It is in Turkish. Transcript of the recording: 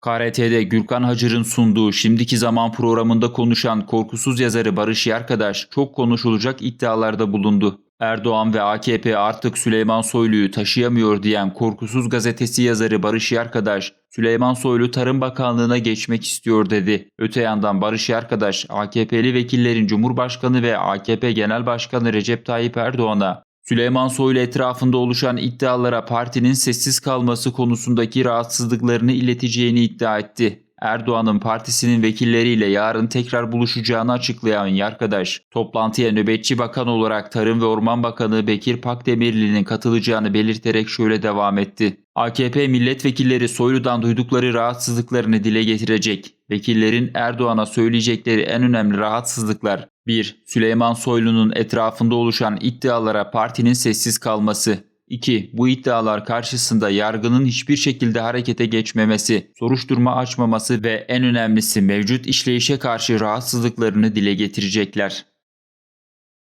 KRT'de Gürkan Hacır'ın sunduğu Şimdiki Zaman programında konuşan korkusuz yazarı Barış Yarkadaş çok konuşulacak iddialarda bulundu. Erdoğan ve AKP artık Süleyman Soylu'yu taşıyamıyor diyen Korkusuz Gazetesi yazarı Barış Yarkadaş, Süleyman Soylu Tarım Bakanlığı'na geçmek istiyor dedi. Öte yandan Barış Yarkadaş, AKP'li vekillerin Cumhurbaşkanı ve AKP Genel Başkanı Recep Tayyip Erdoğan'a Süleyman Soylu etrafında oluşan iddialara partinin sessiz kalması konusundaki rahatsızlıklarını ileteceğini iddia etti. Erdoğan'ın partisinin vekilleriyle yarın tekrar buluşacağını açıklayan Yarkadaş, toplantıya nöbetçi bakan olarak Tarım ve Orman Bakanı Bekir Pakdemirli'nin katılacağını belirterek şöyle devam etti. AKP milletvekilleri Soylu'dan duydukları rahatsızlıklarını dile getirecek. Vekillerin Erdoğan'a söyleyecekleri en önemli rahatsızlıklar 1. Süleyman Soylu'nun etrafında oluşan iddialara partinin sessiz kalması. 2. Bu iddialar karşısında yargının hiçbir şekilde harekete geçmemesi, soruşturma açmaması ve en önemlisi mevcut işleyişe karşı rahatsızlıklarını dile getirecekler.